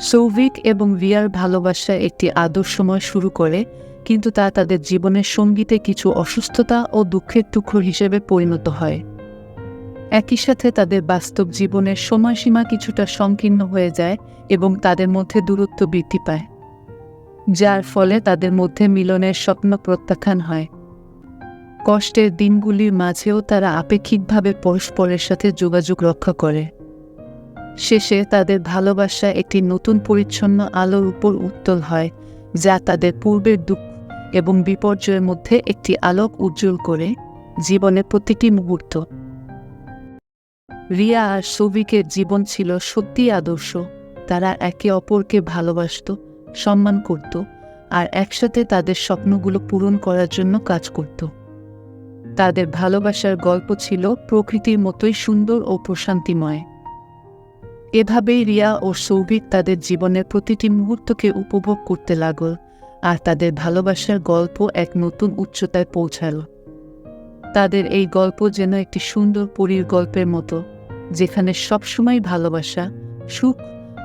সৌভিক এবং রিয়ার ভালোবাসা একটি আদর্শময় শুরু করে, কিন্তু তা তাদের জীবনের সঙ্গীতে কিছু অসুস্থতা ও দুঃখের টুকরো হিসেবে পরিণত হয়। একই সাথে তাদের বাস্তব জীবনের সময়সীমা কিছুটা সংকীর্ণ হয়ে যায় এবং তাদের মধ্যে দূরত্ব বৃদ্ধি পায়, যার ফলে তাদের মধ্যে মিলনের স্বপ্ন প্রত্যাখ্যান হয়। কষ্টের দিনগুলির মাঝেও তারা আপেক্ষিকভাবে পরস্পরের সাথে যোগাযোগ রক্ষা করে। শেষে তাদের ভালোবাসা একটি নতুন পরিচ্ছন্ন আলোর উপর উত্তল হয়, যা তাদের পূর্বের দুঃখ এবং বিপর্যয়ের মধ্যে একটি আলোক উজ্জ্বল করে জীবনের প্রতিটি মুহূর্ত। রিয়া আর সৌভিকের জীবন ছিল সত্যিই আদর্শ। তারা একে অপরকে ভালোবাসত, সম্মান করত আর একসাথে তাদের স্বপ্নগুলো পূরণ করার জন্য কাজ করত। তাদের ভালোবাসার গল্প ছিল প্রকৃতির মতোই সুন্দর ও প্রশান্তিময়। এভাবেই রিয়া ও সৌভিক তাদের জীবনের প্রতিটি মুহূর্তকে উপভোগ করতে লাগল আর তাদের ভালোবাসার গল্প এক নতুন উচ্চতায় পৌঁছাল। তাদের এই গল্প যেন একটি সুন্দর পরীর গল্পের মতো, যেখানে সবসময় ভালোবাসা, সুখ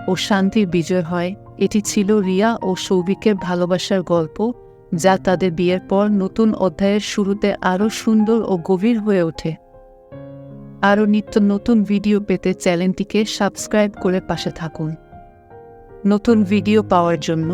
ও শান্তির বিজয় হয়। এটি ছিল রিয়া ও সৌভিকের ভালোবাসার গল্প, যা তাদের বিয়ের পর নতুন অধ্যায়ের শুরুতে আরও সুন্দর ও গভীর হয়ে ওঠে। আরও নিত্য নতুন ভিডিও পেতে চ্যানেলটিকে সাবস্ক্রাইব করে পাশে থাকুন। নতুন ভিডিও পাওয়ার জন্য